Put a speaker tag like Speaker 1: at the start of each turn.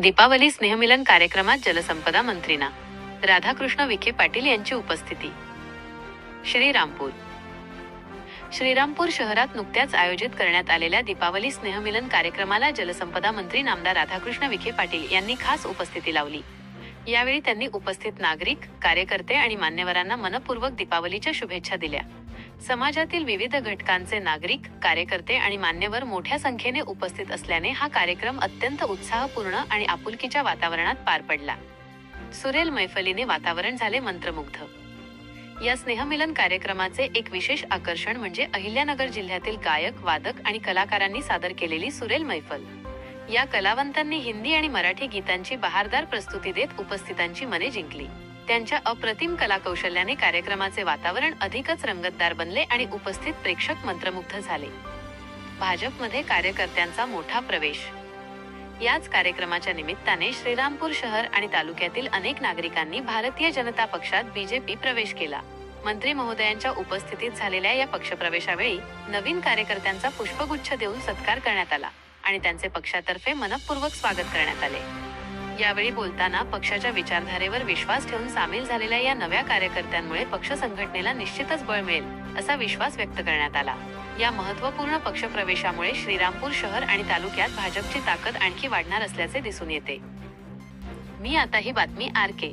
Speaker 1: दीपावली स्नेहमिलन कार्यक्रमात जलसंपदा मंत्रीना. राधाकृष्ण विखे पाटील यांची उपस्थिती. श्रीरामपूर. श्रीरामपूर शहरात नुकत्याच आयोजित करण्यात आलेल्या दीपावली स्नेहमिलन कार्यक्रमाला जलसंपदा मंत्री नामदार राधाकृष्ण विखे पाटील यांनी खास उपस्थिती लावली. यावेळी त्यांनी उपस्थित नागरिक कार्यकर्ते आणि मान्यवरांना मनपूर्वक दीपावलीच्या शुभेच्छा दिल्या. समाजातील विविध घटकांचे नागरिक कार्यकर्ते आणि मान्यवर मोठ्या संख्येने उपस्थित असल्याने हा कार्यक्रम अत्यंत उत्साहपूर्ण आणि आपुलकीच्या वातावरणात पार पडला. सुरेल मैफलीने वातावरण झाले मंत्रमुग्ध. या स्नेहमिलन कार्यक्रमाचे एक विशेष आकर्षण म्हणजे अहिल्यानगर जिल्ह्यातील गायक वादक आणि कलाकारांनी सादर केलेली सुरेल मैफल. या कलावंतांनी हिंदी आणि मराठी गीतांची बहारदार प्रस्तुती देत उपस्थितांची मने जिंकली. त्यांच्या अप्रतिम कलाकौशल्याने कार्यक्रमाचे वातावरण अधिकच रंगतदार बनले आणि उपस्थित प्रेक्षक मंत्रमुग्ध झाले. भाजपमध्ये कार्यकर्त्यांचा मोठा प्रवेश. याच कार्यक्रमाच्या निमित्ताने श्रीरामपूर शहर आणि तालुक्यातील अनेक नागरिकांनी भारतीय जनता पक्षात बीजेपी प्रवेश केला. मंत्री महोदयांच्या उपस्थितीत झालेल्या या पक्षप्रवेशावेळी नवीन कार्यकर्त्यांचा पुष्पगुच्छ देऊन सत्कार करण्यात आला आणि त्यांचे पक्षातर्फे मनपूर्वक स्वागत करण्यात आले. यावेळी बोलताना पक्षाच्या विचारधारेवर विश्वास ठेवून सामील झालेल्या या नव्या कार्यकर्त्यांमुळे पक्ष संघटनेला निश्चितच बळ मिळेल असा विश्वास व्यक्त करण्यात आला. या महत्त्वपूर्ण पक्षप्रवेशामुळे श्रीरामपूर शहर आणि तालुक्यात भाजपची ताकद आणखी वाढणार असल्याचे दिसून येते. मी आता ही बातमी आर के.